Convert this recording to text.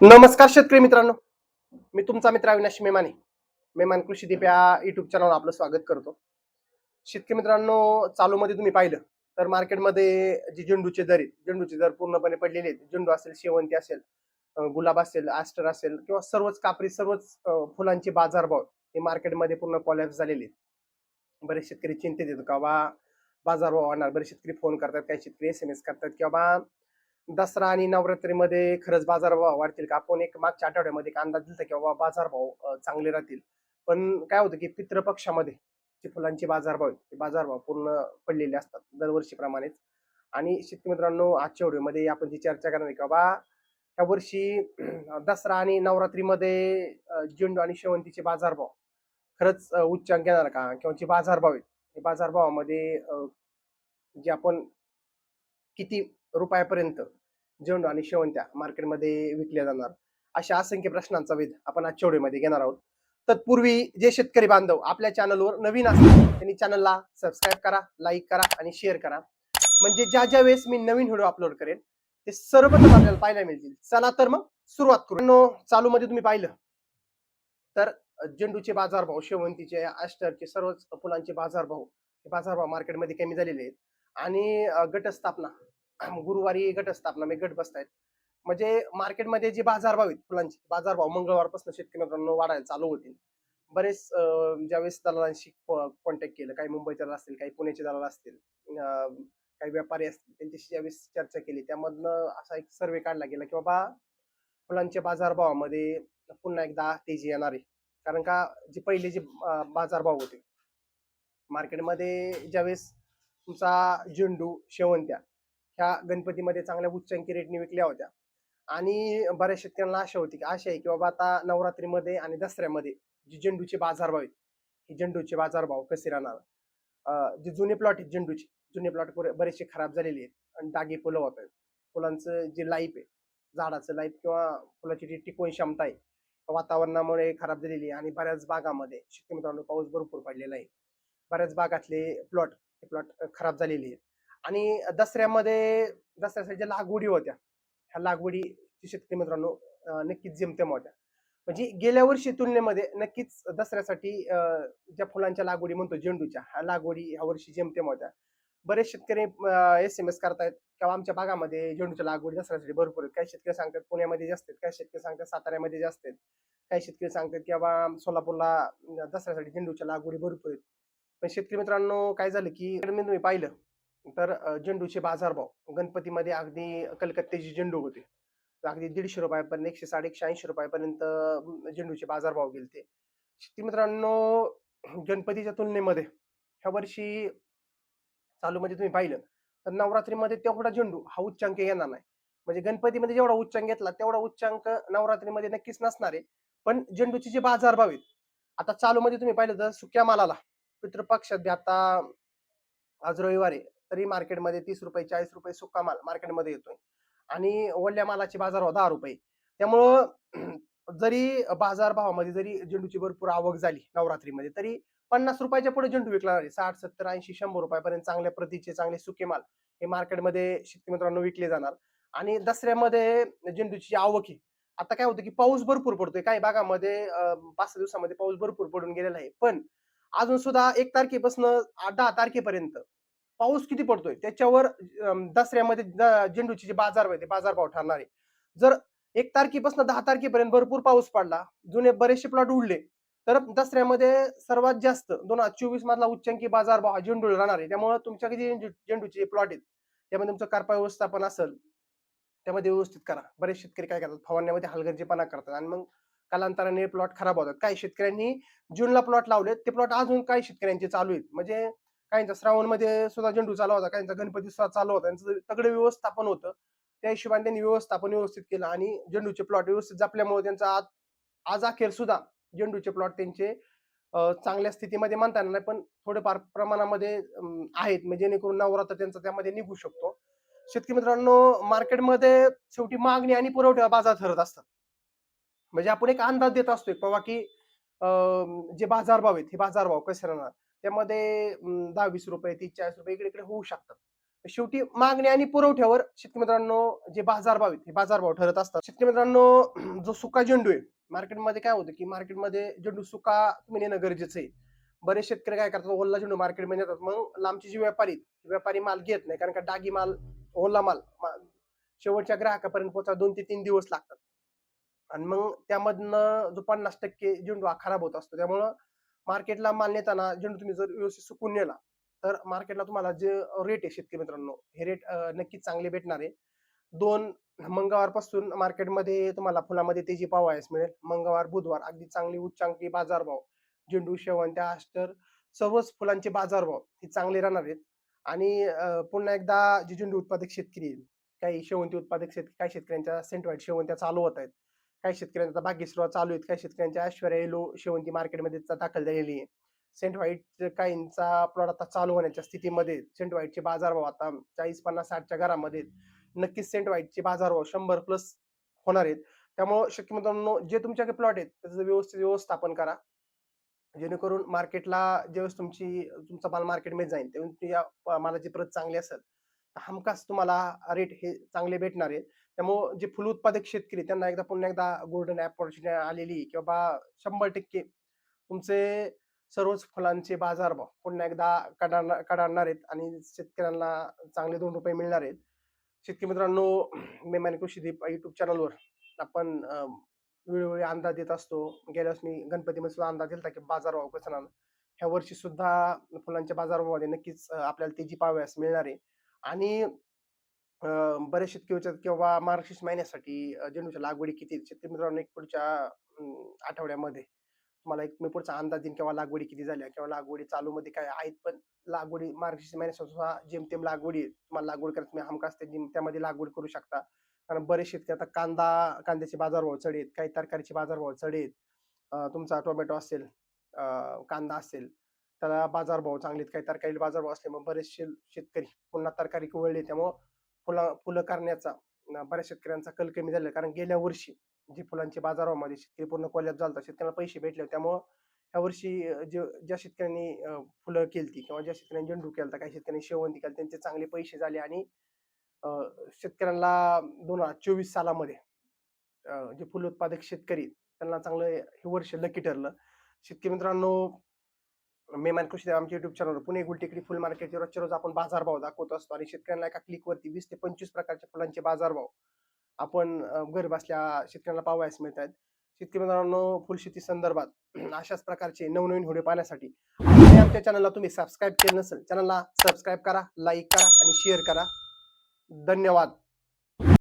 नमस्कार शेतकरी मित्रांनो. मी तुमचा मित्र अविनाश मेमाने. मेमान कृषी दीप या युट्यूब चॅनलवर आपलं स्वागत करतो. शेतकरी मित्रांनो चालूमध्ये तुम्ही पाहिलं तर मार्केटमध्ये जी झेंडूचे दर आहेत झेंडूचे दर पूर्णपणे पडलेले आहेत. झेंडू असेल शेवंती असेल गुलाब असेल ॲस्टर असेल किंवा सर्वच कापरी सर्वच फुलांचे बाजारभाव हे मार्केटमध्ये पूर्ण कॉलॅप्स झालेले आहेत. बरेच शेतकरी चिंतेत येतो का बा बाजारभाव आणणार बरेच शेतकरी फोन करतात काही शेतकरी एस एम एस करतात किंवा बा दसरा आणि नवरात्रीमध्ये खरंच बाजारभाव वाढतील का? आपण एक मागच्या आठवड्यामध्ये एक अंदाज दिलता की बाबा बाजारभाव चांगले राहतील. पण काय होतं की पितृपक्षामध्ये जे फुलांचे बाजारभाव आहेत ते बाजारभाव पूर्ण पडलेले असतात दरवर्षीप्रमाणेच. आणि शेतकरी मित्रांनो आजच्या व्हिडिओमध्ये आपण जी चर्चा करणार आहे की बाबा ह्या वर्षी दसरा आणि नवरात्रीमध्ये झेंडू आणि शेवंतीचे बाजारभाव खरंच उच्चांक येणार का? किंवा जे बाजारभाव आहेत ते बाजारभावामध्ये जे आपण किती रुपयापर्यंत झेंडू आणि शेवंत्या मार्केटमध्ये विकल्या जाणार. अशा असंख्य प्रश्नांचा वेध आपण आजच्या व्हिडिओमध्ये घेणार आहोत. तत्पूर्वी जे शेतकरी बांधव आपल्या चॅनलवर नवीन असतात त्यांनी चॅनलला सबस्क्राईब करा लाईक करा आणि शेअर करा. म्हणजे ज्या ज्या वेळेस मी नवीन व्हिडिओ अपलोड करेन ते सर्वप्रथम आपल्याला पाहायला मिळतील. चला तर मग सुरुवात करू. चालू मध्ये तुम्ही पाहिलं. तर झेंडूचे बाजारभाव शेवंतीचे अष्टरचे सर्वच फुलांचे बाजारभाव हे बाजारभाव मार्केटमध्ये कमी झालेले आहेत. आणि गटस्थापना गुरुवारी गटस्थापना मी गट बसतायत. म्हणजे मार्केटमध्ये जे बाजारभाव आहेत फुलांचे बाजारभाव मंगळवारपासून शेतकरी मित्रांनो वाढायला चालू होतील. बरेच ज्यावेळेस दलालांशी कॉन्टॅक्ट केलं काही मुंबईचे दलाल असतील काही पुण्याचे दलाल असतील काही व्यापारी असतील त्यांच्याशी ज्यावेळेस चर्चा केली त्यामधनं असा एक सर्वे काढला गेला की बाबा फुलांच्या बाजारभावामध्ये पुन्हा एकदा तेजी येणार आहे. कारण का जे पहिले जे बाजारभाव होते मार्केटमध्ये ज्यावेळेस तुमचा झेंडू शेवंत्या ह्या गणपतीमध्ये चांगल्या उच्चांकी रेटने विकल्या होत्या. आणि बऱ्याच शेतकऱ्यांना आशा होती की आशा आहे की बाबा आता नवरात्रीमध्ये आणि दसऱ्यामध्ये जी झेंडूचे बाजारभाव आहेत हे झेंडूचे बाजारभाव कसे राहणार? जे जुने प्लॉट आहेत झेंडूचे जुने प्लॉट बरेचसे खराब झालेले आहेत आणि डागे फुलं होत आहेत. फुलांचं जे लाईफ आहे झाडाचं लाईफ किंवा फुलाची जी टिकवण क्षमता आहे वातावरणामुळे खराब झालेली आहे आणि बऱ्याच भागामध्ये शेतकरी मित्रांनो पाऊस भरपूर पडलेला आहे. बऱ्याच भागातले प्लॉट हे प्लॉट खराब झालेले आहेत. आणि दसऱ्यामध्ये दसऱ्यासाठी ज्या लागवडी होत्या ह्या लागवडीची शेतकरी मित्रांनो नक्कीच जेमतेम होत्या. म्हणजे गेल्या वर्षी तुलनेमध्ये नक्कीच दसऱ्यासाठी ज्या फुलांच्या लागवडी म्हणतो झेंडूच्या ह्या लागवडी ह्या वर्षी जेमतेम होत्या. बरेच शेतकरी एस एम एस करतायत किंवा आमच्या भागामध्ये झेंडूच्या लागवडी दसऱ्यासाठी भरपूर आहेत. काही शेतकरी सांगतात पुण्यामध्ये जास्त आहेत काही शेतकरी सांगतात साताऱ्यामध्ये जास्त आहेत. काही शेतकरी सांगतात किंवा सोलापूरला दसऱ्यासाठी झेंडूच्या लागवडी भरपूर आहेत. पण शेतकरी मित्रांनो काय झालं की मी तुम्ही पाहिलं तर झेंडूचे बाजारभाव. गणपतीमध्ये अगदी कलकत्त्याचे झेंडू होते. अगदी दीडशे रुपयापर्यंत एकशे साडे एकशे ऐंशी रुपयापर्यंत झेंडूचे बाजारभाव गेलते. ते मित्रांनो गणपतीच्या तुलनेमध्ये ह्या वर्षी चालूमध्ये म्हणजे तुम्ही पाहिलं तर नवरात्रीमध्ये तेवढा झेंडू हा उच्चांक येणार नाही. म्हणजे गणपतीमध्ये जेवढा उच्चांक घेतला तेवढा उच्चांक नवरात्रीमध्ये नक्कीच नसणार. आहे पण झेंडूचे जे बाजारभाव आहेत आता चालूमध्ये तुम्ही पाहिलं तर सुक्या मालाला पितृपक्षात बी आता आज रविवारी तरी मार्केटमध्ये तीस रुपये चाळीस रुपये सुका माल मार्केटमध्ये येतोय. आणि ओल्या मालाचे बाजारभाव हो, दहा रुपये. त्यामुळं जरी बाजार भावामध्ये जरी झेंडूची भरपूर आवक झाली नवरात्रीमध्ये तरी पन्नास रुपयाच्या पुढे झेंडू विकला साठ सत्तर ऐंशी शंभर रुपयापर्यंत चांगल्या प्रतीचे चांगले सुके माल हे मार्केटमध्ये शेतकरी मित्रांनो विकले जाणार. आणि दसऱ्यामध्ये झेंडूची आवक आहे आता काय होतं की पाऊस भरपूर पडतोय. काही भागामध्ये पाच सहा दिवसामध्ये पाऊस भरपूर पडून गेलेला आहे. पण अजून सुद्धा एक तारखेपासून दहा तारखेपर्यंत पाऊस किती पडतोय? त्याच्यावर दसऱ्यामध्ये झेंडूचे जे बाजार आहे ते बाजारभाव ठरणार. आहे जर एक तारखेपासून दहा तारखेपर्यंत भरपूर पाऊस पडला जुने बरेचसे प्लॉट उडले तर दसऱ्यामध्ये सर्वात जास्त दोन हजार चोवीस मधला उच्चांकी बाजारभाव हा झेंडू राहणार आहे. त्यामुळे तुमच्याकडे जे झेंडूचे झेंडूचे प्लॉट आहेत त्यामध्ये तुमचं कारपा व्यवस्थापन असेल त्यामध्ये व्यवस्थित करा. बरेच शेतकरी काय करतात? फवारण्यामध्ये हलगर्जीपणा करतात आणि मग कालांतराने प्लॉट खराब होतात. काही शेतकऱ्यांनी जूनला प्लॉट लावले ते प्लॉट अजून काही शेतकऱ्यांचे चालू आहेत. म्हणजे काहींचा श्रावणमध्ये सुद्धा झेंडू चालू होता काहींचा गणपती सुद्धा चालू होता. त्यांचं तगडे व्यवस्थापन होतं त्या हिशोबाने त्यांनी व्यवस्थापन व्यवस्थित केलं आणि झेंडूचे प्लॉट व्यवस्थित जपल्यामुळे त्यांचा आज आज अखेर सुद्धा झेंडूचे प्लॉट त्यांचे चांगल्या स्थितीमध्ये म्हणता येणार नाही. पण थोडेफार प्रमाणामध्ये आहेत. म्हणजे जेणेकरून नवरात्र त्यांचा त्यामध्ये निघू शकतो. शेतकरी मित्रांनो मार्केटमध्ये शेवटी मागणी आणि पुरवठा बाजार ठरत असतात. म्हणजे आपण एक अंदाज देत असतोय बाबा की जे बाजारभाव आहेत हे बाजारभाव कसे राहणार? त्यामध्ये दहा वीस रुपये तीस चाळीस रुपये इकडे इकडे होऊ शकतात. शेवटी मागणी आणि पुरवठ्यावर शेतकरी मित्रांनो जे बाजारभाव आहेत हे बाजारभाव ठरत असतात. शेतकरी मित्रांनो जो सुका झेंडू आहे मार्केटमध्ये काय होतं की मार्केटमध्ये झेंडू सुका तुम्ही नेणं गरजेचं आहे. बरेच शेतकरी काय करतात ओला झेंडू मार्केटमध्ये येतात मग लांबचे जे व्यापारी व्यापारी माल घेत नाही कारण का डागी माल ओला माल शेवटच्या ग्राहकापर्यंत पोहोचा दोन ते तीन दिवस लागतात. आणि मग त्यामधनं जो पन्नास टक्के झेंडू हा खराब होत असतो. त्यामुळं मार्केटला माल नेताना झेंडू तुम्ही जर व्यवस्थित सुकून नेला तर मार्केटला तुम्हाला जे रेट आहे शेतकरी मित्रांनो हे रेट नक्कीच चांगले भेटणार आहे. दोन मंगळवारपासून मार्केटमध्ये तुम्हाला फुलामध्ये तेजी पावायस मिळेल. मंगळवार बुधवार अगदी चांगली उच्चांकी बाजारभाव. झेंडू शेवंत्या अस्टर सर्वच फुलांचे बाजारभाव हे चांगले राहणार आहेत. आणि पुन्हा एकदा जे झेंडू उत्पादक शेतकरी काही शेवंती उत्पादक शेतकरी काही शेतकऱ्यांच्या सेंटवाईट शेवंत्या चालू होत आहेत. काही शेतकऱ्यांचा भाग्यश्रवा चालू आहेत काही शेतकऱ्यांच्या ऐश्वर्या येलो शेवंती मार्केटमध्ये दाखल झालेली आहे. सेंट व्हाईट काहींचा प्लॉट आता चालू होण्याच्या स्थितीमध्ये सेंट व्हाईटचे बाजारभाव आता चाळीस पन्नास साठच्या घरामध्ये नक्कीच सेंट व्हाईटचे बाजारभाव शंभर प्लस होणार आहेत. त्यामुळं शक्य मित्रांनो जे तुमच्याकडे प्लॉट आहेत त्याचं व्यवस्थित व्यवस्थापन करा. जेणेकरून मार्केटला ज्यावेळेस तुमची तुमचा माल मार्केटमध्ये जाईल तेव्हा या मालाची प्रत चांगली असेल. हमखास तुम्हाला रेट हे चांगले भेटणार आहेत. त्यामुळं जे फुल उत्पादक शेतकरी त्यांना एकदा पुन्हा एकदा गोल्डन ऑपॉर्च्युनिटी आलेली की बाबा शंभर टक्के तुमचे सर्वच फुलांचे बाजारभाव पुन्हा एकदा कडाणार कडाडणार आहेत आणि शेतकऱ्यांना चांगले दोन रुपये मिळणार आहेत. शेतकरी मित्रांनो मेमाने कृषी दीप युट्यूब चॅनलवर आपण वेळोवेळी अंदाज देत असतो. गेल्यास मी गणपतीमध्ये सुद्धा अंदाज दिला की बाजारभाव कसा ह्या वर्षी सुद्धा फुलांच्या बाजारभावामध्ये नक्कीच आपल्याला तेजी पाहाव्यास मिळणार आहे. आणि बरेच शेतकरी विचारतात किंवा मार्गशीर्ष महिन्यासाठी झेंडूच्या लागवडी किती शेतकरी मित्रांनो एक पुढच्या आठवड्यामध्ये तुम्हाला एक मी पुढचा अंदाज देईन किंवा लागवडी किती झाल्या किंवा लागवडी चालूमध्ये काय आहेत पण लागवडी मार्गशीर्ष महिन्यासाठी सुद्धा जेमतेम लागवडी आहेत. तुम्हाला लागवड करत तुम्ही हमखास त्यामध्ये लागवड करू शकता. कारण बरेच शेतकरी आता कांदा कांद्याचे बाजारभाव चढ आहेत काही तरकारीचे बाजारभाव चढ आहेत तुमचा टोमॅटो असेल कांदा असेल त्याला बाजारभाव चांगले काही तरकारी बाजारभाव असल्यामुळे बरेचसे शेतकरी पुन्हा तरकारी वळले त्यामुळं फुला फुलं करण्याचा बऱ्याच शेतकऱ्यांचा कल कमी झाला कारण गेल्या वर्षी जे फुलांचे बाजारभावामध्ये शेतकरी पूर्ण कोल्याप झाला शेतकऱ्यांना पैसे भेटले त्यामुळं ह्या वर्षी जे ज्या शेतकऱ्यांनी फुलं केलती किंवा ज्या शेतकऱ्यांनी झेंडू केलता काही शेतकऱ्यांनी शेवंती केली त्यांचे चांगले पैसे झाले आणि शेतकऱ्यांना दोन हजार चोवीस सालामध्ये जे फुल उत्पादक शेतकरी त्यांना चांगलं हे वर्ष लकी ठरलं. शेतकरी मित्रांनो मेमान कृषी आमच्या युट्यूब चॅनलवर पुणे गुलटेकडी फुल मार्केटचे रोजच्या रोज आपण बाजारभाव दाखवत असतो आणि शेतकऱ्यांना एका क्लिकवरती वीस ते पंचवीस प्रकारच्या फुलांचे बाजारभाव आपण घर बसल्या शेतकऱ्यांना पाहावयास मिळत आहेत शेतकरी मित्रांनो फुलशेती संदर्भात अशाच प्रकारचे नवनवीन व्हिडिओ पाहण्यासाठी आमच्या चॅनलला तुम्ही सबस्क्राईब केलं नसेल चॅनलला सबस्क्राईब करा लाईक करा आणि शेअर करा. धन्यवाद.